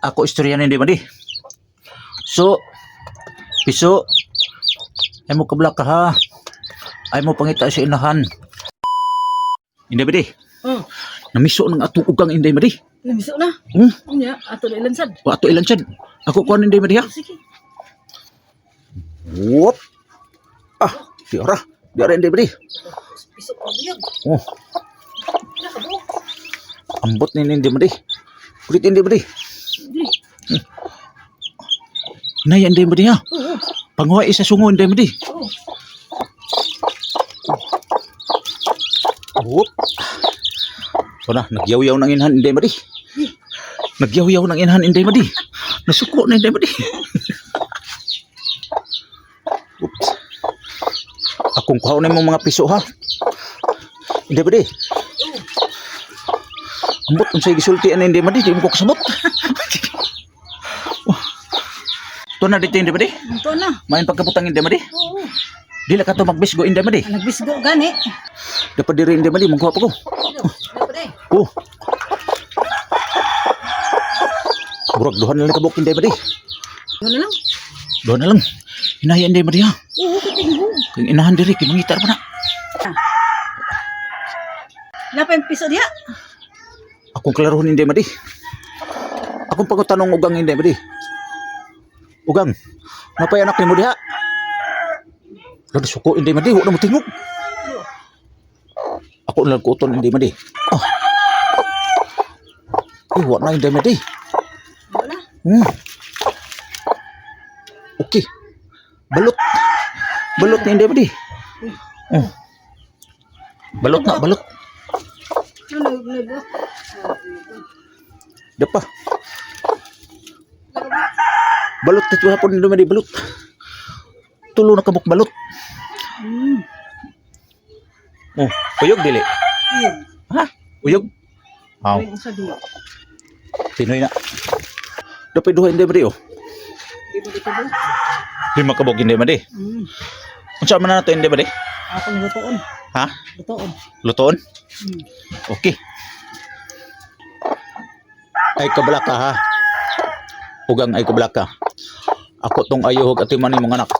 ako istorya ni di ba di? So, piso, ay mo kablak ka ha. Ay mo pangita sa inahan. Hindi ba di? Oh, Namiso ng atong ugang hindi ba di? namiso na. Hmm? Unya, ato na ilansad. Wa ato ilan siya. Ako kuha hindi ba di ha? Sige. Whoop! Ah. Di ora hindi ba di? Piso biyag. Oh, ambot ni hindi ba di? Kulit hindi ba di? Di. Nay, hindi ba di ha? Panguha isa sungo hindi ba di? Oo. Whoop! So na, nagyaw-yaw ng inhan, hindi ba di? Nagyaw-yaw ng inhan, hindi ba di? Nasuko na, hindi ba di? Oops. Akong kuhaw na yung mga piso, ha? Hindi ba di? Ambot kung sa'yo gisulti, ano, hindi ba di? Di mo ko kasabot. Ito na dito, hindi ba di? Na. Main pagkabutang, hindi ba di? Oo. Dila ka to magbisgo, hindi ba di? Nagbisgo gani. Dapat diri, hindi ba di? Magkuha pa ko. Dapat eh. Oh. Burag duhan na lang kabuk hindi ba di? Na lang? Duhan na lang. Hinaya hindi ba di ha? Oo, katinggo. Kung inahan diri, kimangitar pa na. Napa yung piso diha? Akong klarohon hindi ba di? Akong pangutanong ugang hindi ba di? Ugang, napay anak ni mo diha? Lagi suko hindi ba di? Huwag na mo tingog. Ako lang kuton hindi ba di? Oh. Eh, huwag na hindi ba di? Wala. Hmm. Okay. Balot. Balot na hindi ba di? Oh. Balot na, balot. Dapa. Balot na tuwa po hindi ba di balot. Tulo na kabuk balot. Hmm. Oh, uyog dili. Ayun. Ha? Uyog? Aw, diha. Pinoy na. Dapat duha hindi ba di oh. Lima kabuk hindi ba di? Hmm. Unsa man na to hindi ba di? Ako ni lutoon. Ha? Lutoon. Lutoon? Hmm. Okay. Ay kabalak ka ha. Ugang ay kabalak ka. Ako tong ayuhog at iman mong anak.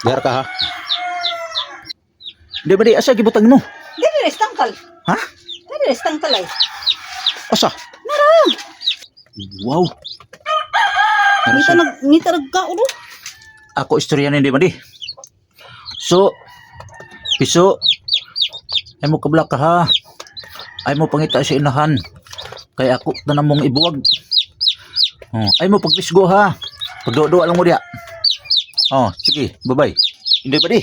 Dihar ka ha. Di ba di asa gibutang mo? Dili res tangkal. Ha? Dili res tangkal ay. Asa? Wow. Ano Ngita nag ngita nagkaulo. Ako istorya ni di ba di? So, piso, ay mo kabalak ka ha. Ay mo pangita sa inahan. Kaya ako na namong ibuwag. Oh, ay mo pagpisgo ha. Pagdo-do lang mo diya. Oh, sige, bye-bye. Hindi ba di?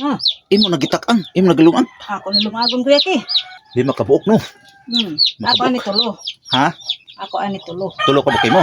Hmm. Imo nagitak-ang, imo nagalungan. Ako ni lumagon kuya ki. Di makabuok no. Hmm. Ako Makabuk. ani tulo. Ha? Ako ani tulo. Tulo ka ba kay mo?